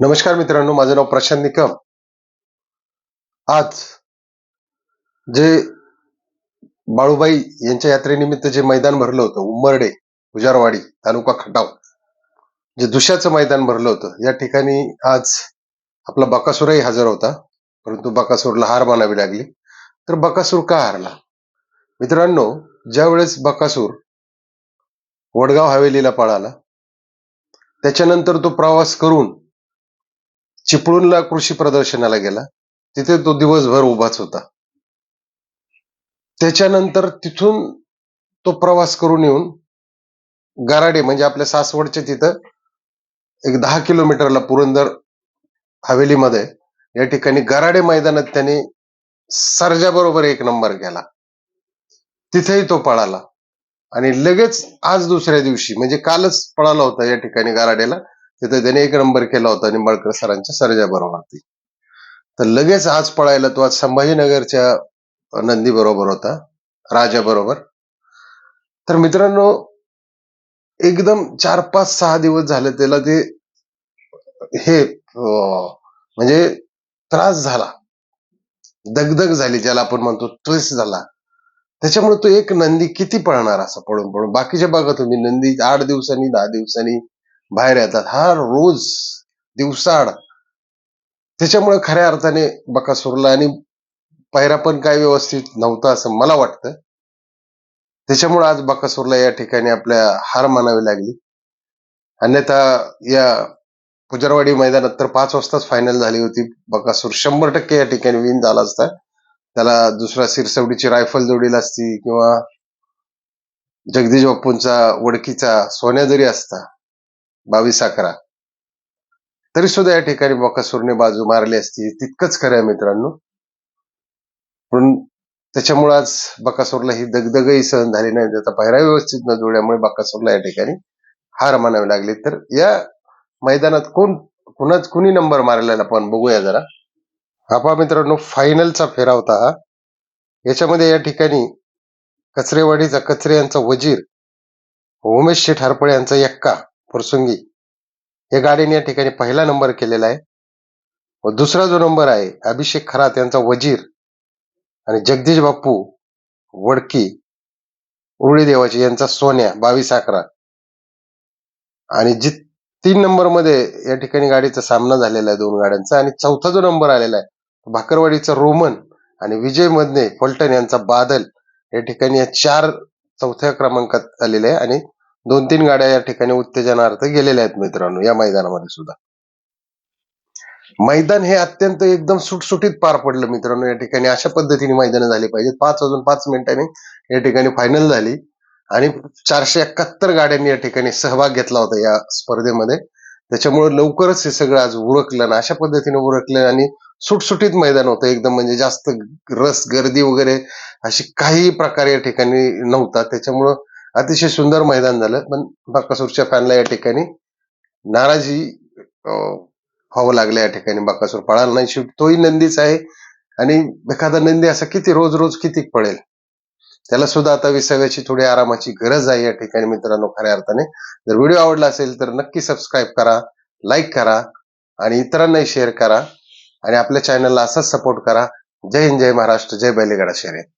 नमस्कार मित्रांनो माझं नाव प्रशांत निकम. आज जे बाळूबाई यांच्या यात्रेनिमित्त जे मैदान भरलं होतं उंबरडे उजारवाडी तालुका खटाव जे दुशाचं मैदान भरलं होतं या ठिकाणी आज आपला बकासूरही हजर होता. परंतु बकासूरला हार मानावी लागली. तर बकासूर का हारला? मित्रांनो ज्यावेळेस बकासूर वडगाव हवेलीला पळाला त्याच्यानंतर तो प्रवास करून चिपळूणला कृषी प्रदर्शनाला गेला. तिथे तो दिवसभर उभाच होता. त्याच्यानंतर तिथून तो प्रवास करून येऊन गराडे म्हणजे आपल्या सासवडच्या तिथं एक दहा किलोमीटरला पुरंदर हवेलीमध्ये या ठिकाणी गराडे मैदानात त्याने सर्जाबरोबर एक नंबर केला. तिथेही तो पळाला. आणि लगेच आज दुसऱ्या दिवशी म्हणजे कालच पळाला होता या ठिकाणी गराडेला. तिथे त्याने एक नंबर केला होता निंबाळकर सरांच्या सरजा बरोबर तर लगेच आज पळायला तो आज संभाजीनगरच्या नंदी बरोबर होता राजा बरोबर. तर मित्रांनो एकदम चार पाच सहा दिवस झाले त्याला ते हे म्हणजे त्रास झाला. दगदग झाली ज्याला आपण म्हणतो ट्रेस झाला. त्याच्यामुळे तो एक नंदी किती पळणार असं पळून पळून बाकीच्या बघा तुम्ही नंदी आठ दिवसांनी दहा दिवसांनी बाहेर येतात. हा रोज दिवसाआड. त्याच्यामुळे खऱ्या अर्थाने बकासूरला आणि पायरा पण काय व्यवस्थित नव्हता असं मला वाटतं. त्याच्यामुळे आज बकासूरला या ठिकाणी आपल्या हार मानावी लागली. अन्यथा या पुजरवाडी मैदानात तर पाच वाजताच फायनल झाली होती. बकासूर शंभर टक्के या ठिकाणी विन झाला असता. त्याला दुसरा सिरसवडीची रायफल जोडीला असती किंवा जगदीश बाप्पूंचा वडकीचा सोन्या जरी असता बावीस अकरा. तरी सुद्धा या ठिकाणी बकासूरने बाजू मारली असती. तितकंच खरं मित्रांनो. पण त्याच्यामुळे आज बकासूरला ही दगदगही सहन झाली नाही. त्याचा पहिरा व्यवस्थित न जुळल्यामुळे बकासूरला या ठिकाणी हार मानावी लागली. तर या मैदानात कोण कुणाच कुणी नंबर मारलेला आपण बघूया जरा. आपा मित्रांनो फायनलचा फेरा होता हा. याच्यामध्ये या ठिकाणी कचरेवाडीचा कचरे यांचा वजीर उमेश शेठ हरपळे यांचा यक्का. फुरसुंगी या गाडीने या ठिकाणी पहिला नंबर केलेला आहे. व दुसरा जो नंबर आहे अभिषेक खरात यांचा वजीर आणि जगदीश बाप्पू वडकी उरळी देवाची यांचा सोन्या बावीस अकरा. आणि जी तीन नंबरमध्ये या ठिकाणी गाडीचा सामना झालेला आहे दोन गाड्यांचा आणि चौथा जो नंबर आलेला आहे भाकरवाडीचा रोमन आणि विजय मधने फलटण यांचा बादल या ठिकाणी या चार चौथ्या क्रमांकात आलेले आहे आणि दोन तीन गाड्या या ठिकाणी उत्तेजनार्थ गेलेल्या आहेत मित्रांनो या मैदानामध्ये सुद्धा. मैदान हे अत्यंत एकदम सुटसुटीत पार पडलं मित्रांनो या ठिकाणी अशा पद्धतीने मैदान झाली पाहिजेत. पाच वाजून पाच मिनिटांनी या ठिकाणी फायनल झाली आणि चारशे एकाहत्तर गाड्यांनी या ठिकाणी सहभाग घेतला होता या स्पर्धेमध्ये. त्याच्यामुळे लवकरच हे सगळं आज उरकलं ना अशा पद्धतीने उरकलं आणि सुटसुटीत मैदान होतं. एकदम म्हणजे जास्त रस गर्दी वगैरे अशी काही प्रकार या ठिकाणी नव्हता. त्याच्यामुळं अतिशय सुंदर मैदान झालं. पण बकासूरच्या फॅनला या ठिकाणी नाराजी व्हावं लागलं या ठिकाणी बकासूर. पळाला नाही. शेवटी तोही नंदीच आहे. आणि एखादा नंदी असा किती रोज रोज किती पळेल? त्याला सुद्धा आता विसाव्याची थोडी आरामाची गरज आहे या ठिकाणी मित्रांनो खऱ्या अर्थाने. जर व्हिडिओ आवडला असेल तर नक्की सबस्क्राईब करा लाईक करा आणि इतरांनाही शेअर करा. आणि आपल्या चॅनलला असाच सपोर्ट करा. जय हिंद जय महाराष्ट्र जय बैलगाडा शर्यत.